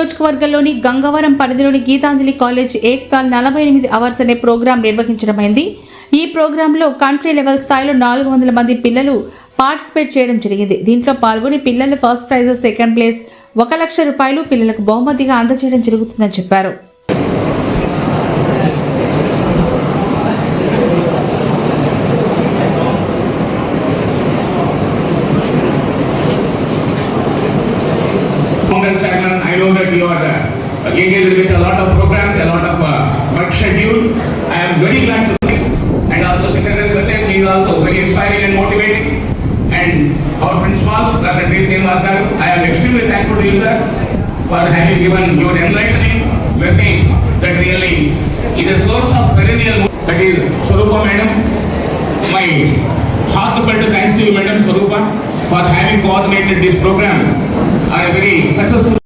నియోజకవర్గంలోని గంగవరం పరిధిలోని గీతాంజలి కాలేజ్ ఏక్కాల్ నలభై ఎనిమిది అవర్స్ అనే ప్రోగ్రాం నిర్వహించడమైంది. ఈ ప్రోగ్రాంలో కంట్రీ లెవెల్ స్థాయిలో నాలుగు వందల మంది పిల్లలు పార్టిసిపేట్ చేయడం జరిగింది. దీంట్లో పాల్గొని పిల్లలు ఫస్ట్ ప్రైజ్ సెకండ్ ప్లేస్ ఒక లక్ష రూపాయలు పిల్లలకు బహుమతిగా అందజేయడం జరుగుతుందని చెప్పారు. for having given your enlightening message that really is a source of perennial. That is Swarupa Madam. My heartfelt thanks to you, Madam Swarupa, for having coordinated this program. I am very successful.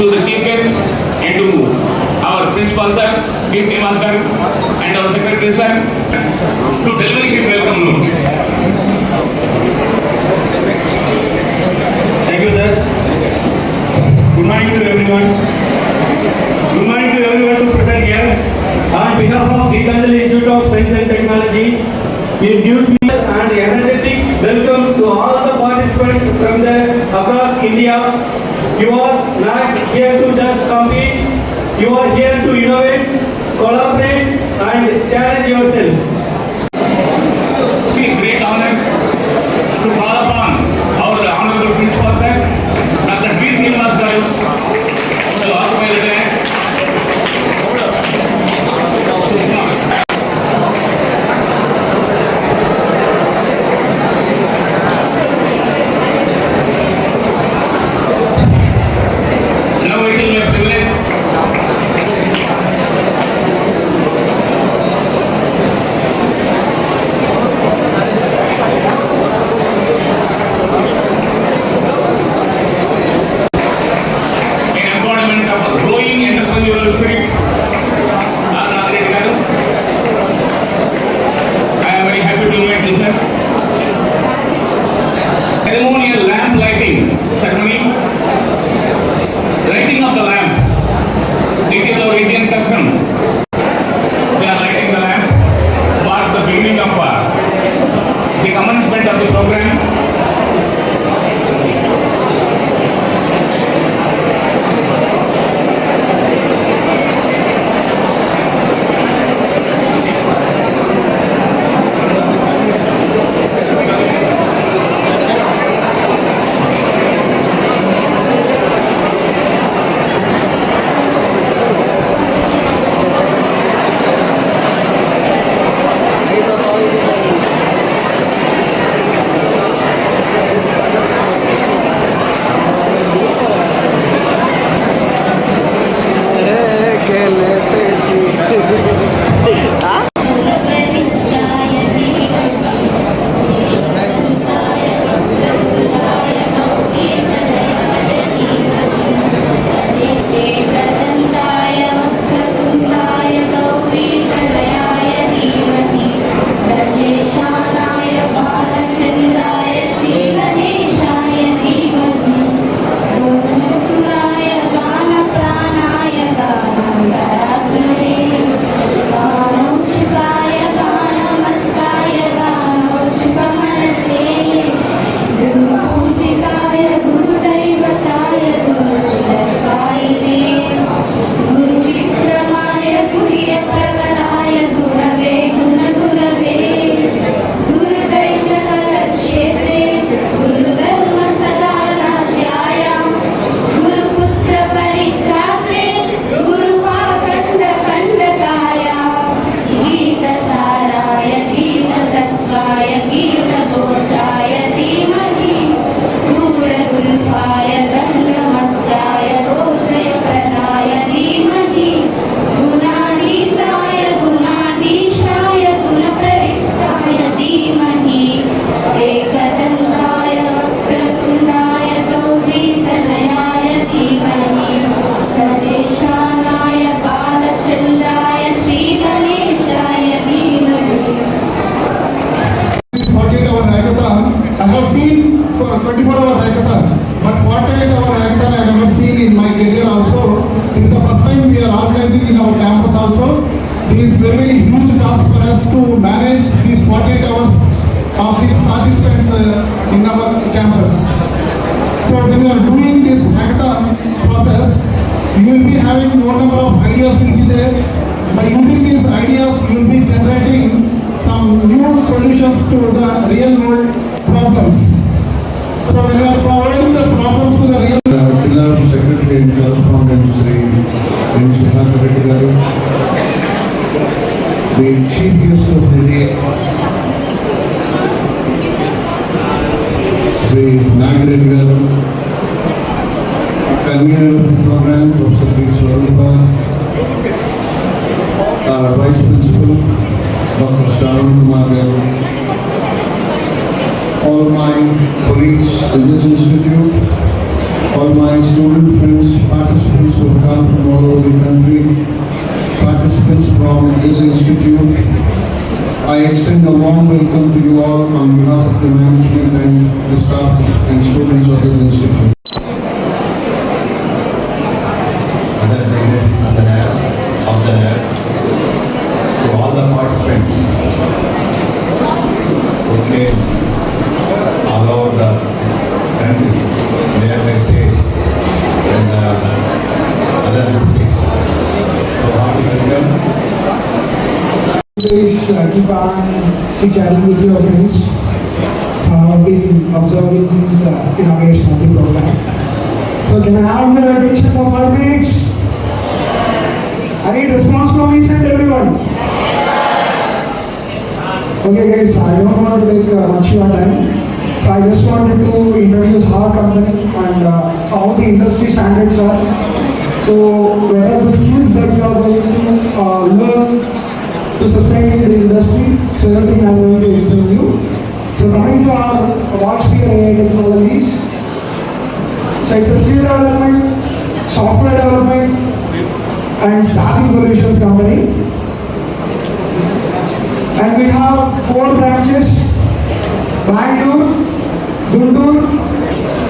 to the chief guest and to our principal sir, Chief Srivaskar and our secretary sir to deliver his welcome note. Thank you sir. Good morning to everyone. Good morning to everyone to present here. On behalf of Geetanjali Institute of Science and Technology, we introduce You are here to innovate, collaborate and challenge yourself. Are doing this hackathon process, you will be having more number of ideas will be there. By using these ideas, you will be generating some new solutions to the real world problems. So you are providing the problems to the real participants who have come from all over the country, participants from this institute, I extend a warm welcome to you all on behalf of the management and the staff and students of this institute. Chatting with your friends. So I have been observing since uh, inauguration of the program. So can I have your attention for five minutes? I need response from each and everyone. Okay guys, I don't want to take uh, much of your time. So I just wanted to introduce our company and uh, how the industry standards are. So what are the skills that you are going to uh, learn to sustain in the industry? So everything I am going to explain to you. So coming to our WatchSphere AI technologies. So it's a skill development, software development and staffing solutions company. And we have four branches, Bangalore, Guntur,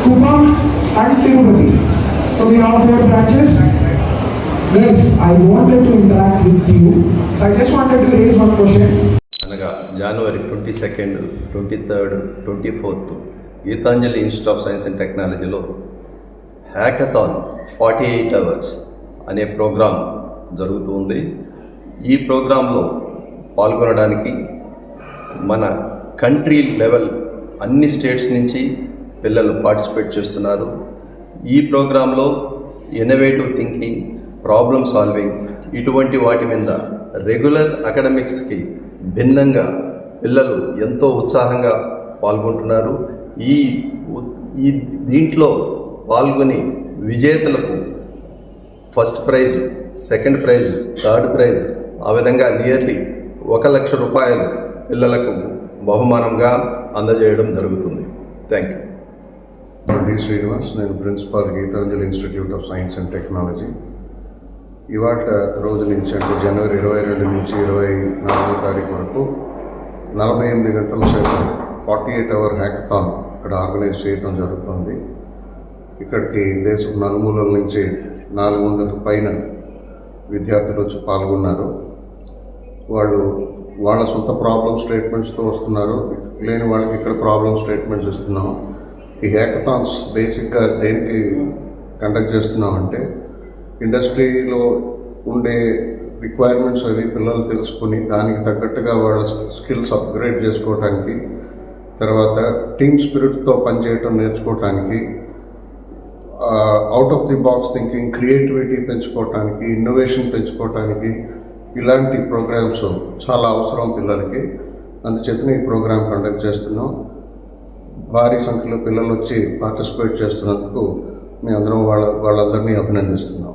Kupam and Tirupati. So we have four branches. Guys, I wanted to interact with you. So I just wanted to raise one అనగా జనవరి twenty second twenty third twenty fourth Geethanjali institute of science and టెక్నాలజీలో hackathon forty eight hours అనే programme జరుగుతూ ఉంది. ఈ ప్రోగ్రాంలో పాల్గొనడానికి మన country level అన్ని స్టేట్స్ నుంచి పిల్లలు పార్టిసిపేట్ చేస్తున్నారు. ఈ ప్రోగ్రాంలో ఇన్నోవేటివ్ థింకింగ్ ప్రాబ్లమ్ సాల్వింగ్ ఇటువంటి వాటి మీద రెగ్యులర్ అకాడమిక్స్కి భిన్నంగా పిల్లలు ఎంతో ఉత్సాహంగా పాల్గొంటున్నారు. ఈ ఈ దీంట్లో పాల్గొని విజేతలకు first prize second prize third prize ఆ విధంగా నియర్లీ ఒక లక్ష రూపాయలు పిల్లలకు బహుమానంగా అందజేయడం జరుగుతుంది. Thank you D. శ్రీనివాస్ నేను principal Geethanjali institute of science and technology. ఇవాళ రోజు నుంచి అంటే జనవరి ఇరవై రెండు నుంచి ఇరవై నాలుగో తారీఖు వరకు నలభై ఎనిమిది గంటల సేపు ఫార్టీ ఎయిట్ అవర్ హ్యాకథాన్ ఇక్కడ ఆర్గనైజ్ చేయడం జరుగుతుంది. ఇక్కడికి దేశం నలుమూలల నుంచి నాలుగు వందల పైన విద్యార్థులు వచ్చి పాల్గొన్నారు. వాళ్ళు వాళ్ళ సొంత ప్రాబ్లమ్ స్టేట్మెంట్స్తో వస్తున్నారు. లేని వాళ్ళకి ఇక్కడ ప్రాబ్లమ్ స్టేట్మెంట్స్ ఇస్తున్నాం. ఈ హ్యాకథాన్స్ బేసిక్గా దేనికి కండక్ట్ చేస్తున్నామంటే ఇండస్ట్రీలో ఉండే రిక్వైర్మెంట్స్ అవి పిల్లలు తెలుసుకొని దానికి తగ్గట్టుగా వాళ్ళ స్కిల్స్ అప్గ్రేడ్ చేసుకోవటానికి తర్వాత టీమ్ స్పిరిట్తో పనిచేయటం నేర్చుకోవటానికి out of the box thinking creativity పెంచుకోవటానికి innovation పెంచుకోవటానికి ఇలాంటి ప్రోగ్రామ్స్ చాలా అవసరం పిల్లలకి. అందుచేతనే ఈ ప్రోగ్రామ్ కండక్ట్ చేస్తున్నాం. భారీ సంఖ్యలో పిల్లలు వచ్చి పార్టిసిపేట్ చేస్తున్నందుకు మీ అందరం వాళ్ళ వాళ్ళందరినీ అభినందిస్తున్నాం.